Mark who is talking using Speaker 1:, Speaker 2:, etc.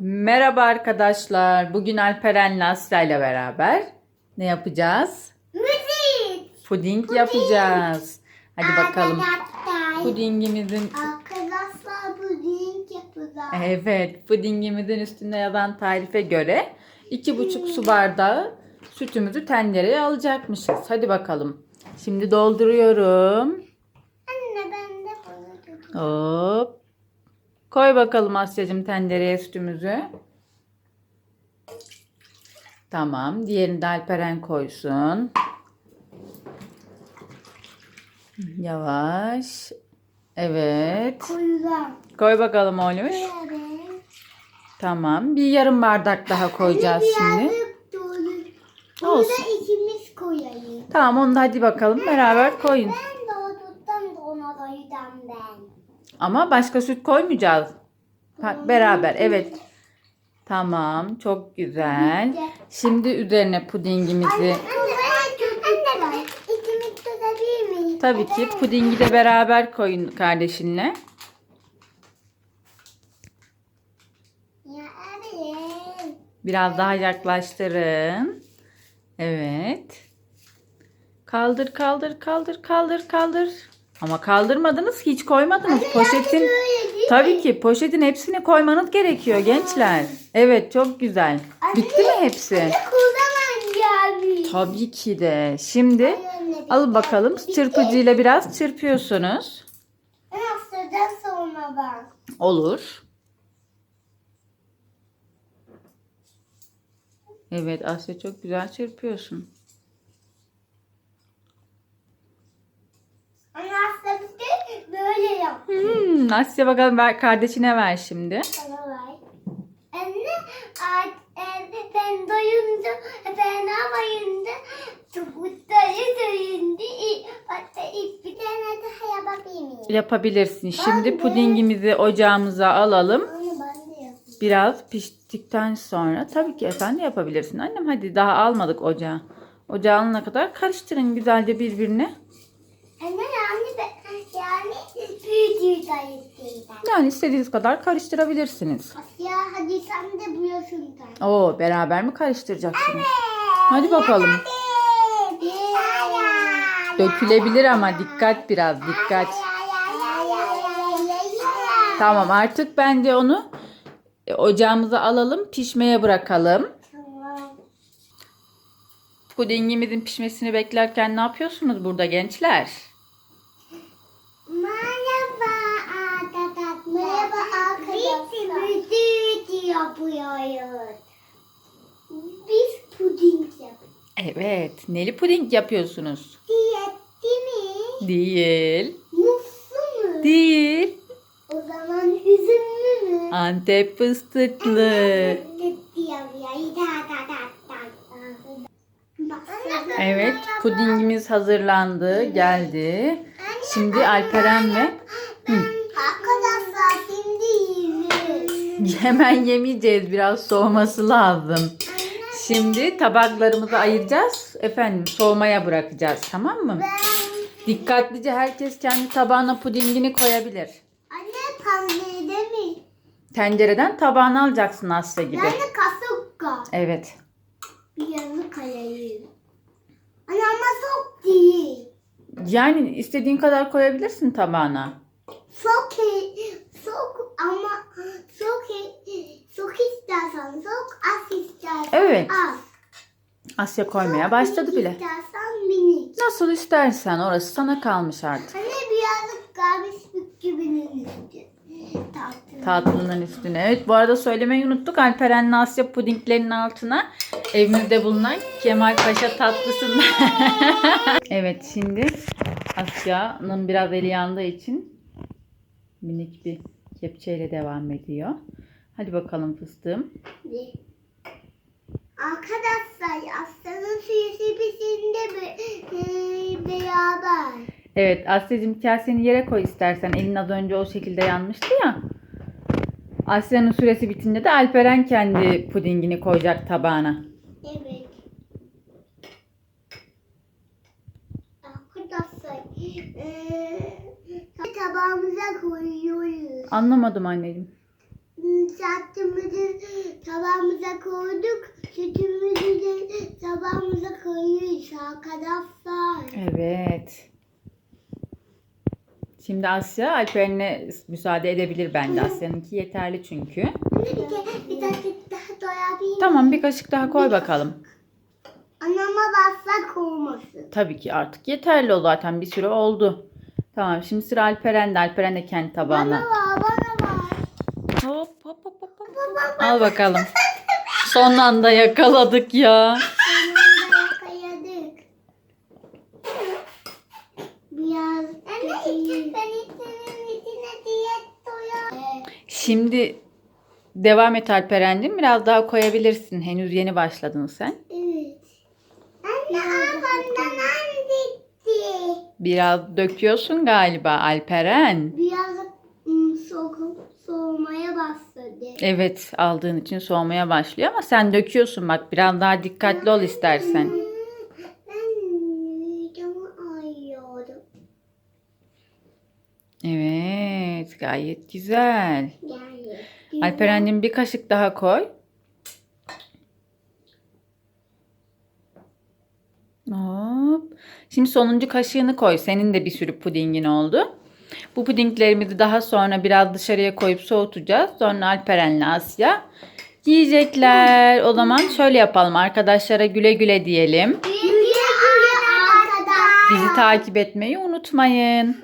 Speaker 1: Merhaba arkadaşlar. Bugün Alperen'le Asya ile beraber ne yapacağız?
Speaker 2: Müzik.
Speaker 1: Puding yapacağız. Hadi bakalım. Pudingimizin
Speaker 2: Arkadaşlar puding yapacağız.
Speaker 1: Evet, pudingimizin üstünde yazan tarife göre iki buçuk su bardağı sütümüzü tencereye alacakmışız. Hadi bakalım. Şimdi dolduruyorum.
Speaker 2: Anne ben de bunu.
Speaker 1: Hop. Koy bakalım Asya'cığım tencereye sütümüzü. Tamam. Diğerini de Alperen koysun. Yavaş. Evet.
Speaker 2: Koyacağım.
Speaker 1: Koy bakalım oğlum. Tamam. Bir yarım bardak daha koyacağız şimdi.
Speaker 2: Bunu da ikimiz koyayım.
Speaker 1: Tamam onu da hadi bakalım beraber koyun.
Speaker 2: Ben doğduktan sonra koyacağım ben.
Speaker 1: Ama başka süt koymayacağız. Ha, beraber evet. Tamam çok güzel. Şimdi üzerine pudingimizi tabii ki pudingi de beraber koyun kardeşinle. Biraz daha yaklaştırın. Evet. Kaldır kaldır kaldır kaldır kaldır. Ama kaldırmadınız hiç koymadınız. Poşetin
Speaker 2: Böyle değil
Speaker 1: tabii ki poşetin hepsini koymanız gerekiyor gençler. Evet çok güzel. Bitti mi hepsi?
Speaker 2: Gelmiş.
Speaker 1: Tabii ki de. Şimdi alın bakalım çırpıcıyla biraz çırpıyorsunuz.
Speaker 2: Haftadan sonra ben.
Speaker 1: Olur. Evet Asya çok güzel çırpıyorsun. Hmm, Asya bakalım ver, kardeşine ver şimdi.
Speaker 2: Bana ver. Anne, a- ben doyunca, ben amayınca, çubukları doyunca, i- hatta ilk bir tane daha yapabilir miyim?
Speaker 1: Yapabilirsin. Şimdi pudingimizi ocağımıza alalım.
Speaker 2: Onu ben de yapayım.
Speaker 1: Biraz piştikten sonra tabii ki efendi yapabilirsin. Annem hadi daha almadık ocağı. Ocağı alana kadar karıştırın güzelce birbirine.
Speaker 2: Anne yani ben, yani büyüdüğü dayıttıydım.
Speaker 1: Yani istediğiniz kadar karıştırabilirsiniz.
Speaker 2: Ya hadi sen de buyursun sen.
Speaker 1: Oo beraber mi karıştıracaksınız? Hadi bakalım. Dökülebilir ama dikkat biraz dikkat. Tamam artık bence onu e, ocağımıza alalım pişmeye bırakalım.
Speaker 2: Tamam.
Speaker 1: Pudingimizin pişmesini beklerken ne yapıyorsunuz burada gençler?
Speaker 2: Merhaba arkadaşlar. Merhaba arkadaşlar. Biz müzik yapıyoruz. Biz puding yapıyoruz.
Speaker 1: Evet. Neli puding yapıyorsunuz?
Speaker 2: Diyetli mi?
Speaker 1: Değil.
Speaker 2: Muzlu mu?
Speaker 1: Değil.
Speaker 2: O zaman üzümlü mü?
Speaker 1: Antep fıstıklı. Evet. Pudingimiz hazırlandı. Geldi. Şimdi Alperen ve
Speaker 2: Arkadaşlar şimdi yiyeceğiz.
Speaker 1: hemen yemeyeceğiz. Biraz soğuması lazım. Şimdi tabaklarımızı ayıracağız. Efendim soğumaya bırakacağız. Tamam mı? Dikkatlice herkes kendi tabağına pudingini koyabilir.
Speaker 2: anne pandemide mi?
Speaker 1: Tencereden tabağına alacaksın Asya gibi.
Speaker 2: Yani kasukka.
Speaker 1: Evet.
Speaker 2: Bir yanı kayayım. Anne ama sok değil.
Speaker 1: Yani istediğin kadar koyabilirsin tabağına.
Speaker 2: Sok, sok ama sok, sok istersen sok, az istersen
Speaker 1: Evet.
Speaker 2: az.
Speaker 1: Asya koymaya başladı bile.
Speaker 2: İstersen minik.
Speaker 1: Nasıl istersen orası sana kalmış artık.
Speaker 2: Anne birazcık garbis gibinin üstü. Tatlı.
Speaker 1: Tatlının üstüne. Evet bu arada söylemeyi unuttuk. Alperen'le Asya pudinglerinin altına evimizde bulunan Kemal Paşa tatlısından. evet şimdi Asya'nın biraz eli yandığı için minik bir kepçeyle devam ediyor. Hadi bakalım fıstığım.
Speaker 2: Beraber.
Speaker 1: Evet Asya'cığım kaseni yere koy istersen. Elin az önce o şekilde yanmıştı ya. Asya'nın süresi bitince de Alperen kendi pudingini koyacak tabağına.
Speaker 2: Evet. Arkadaşlar e, tabağımıza koyuyoruz.
Speaker 1: Anlamadım anneciğim.
Speaker 2: saatimizi tabağımıza koyduk. Sütümüzü de tabağımıza arkadaşlar.
Speaker 1: Evet. Şimdi Asya Alperen'e müsaade edebilir bende. Asya'nınki yeterli çünkü.
Speaker 2: Bir, de, bir dakika daha doyabilir
Speaker 1: Tamam bir kaşık daha koy bakalım.
Speaker 2: Anama bassak olmasın.
Speaker 1: Tabii ki artık yeterli o zaten bir süre oldu. Tamam şimdi sıra Alperen'de. Alperen de kendi
Speaker 2: Bana
Speaker 1: tabağına.
Speaker 2: var bana var.
Speaker 1: Hop hop hop hop. hop. Al bakalım. Son anda yakaladık ya.
Speaker 2: Sonunda yakaladık. Biraz Anne ben senin içine diyet doyar.
Speaker 1: Şimdi devam et Alperen'cim. Biraz daha koyabilirsin. Henüz yeni başladın sen.
Speaker 2: Evet. Anne ağzımdan bitti.
Speaker 1: Biraz döküyorsun galiba Alperen.
Speaker 2: Biraz soğuk, soğumaya başladı.
Speaker 1: Evet aldığın için soğumaya başlıyor ama sen döküyorsun bak biraz daha dikkatli ol istersen.
Speaker 2: Ben midemi ağrıyorum.
Speaker 1: Evet gayet güzel.
Speaker 2: Yani.
Speaker 1: Alperen'cim bir kaşık daha koy. Hop. Şimdi sonuncu kaşığını koy. Senin de bir sürü pudingin oldu. Bu pudinglerimizi daha sonra biraz dışarıya koyup soğutacağız. Sonra Alperen'le Asya yiyecekler. O zaman şöyle yapalım. Arkadaşlara güle güle diyelim.
Speaker 2: Güle güle arkadaşlar.
Speaker 1: Bizi takip etmeyi unutmayın.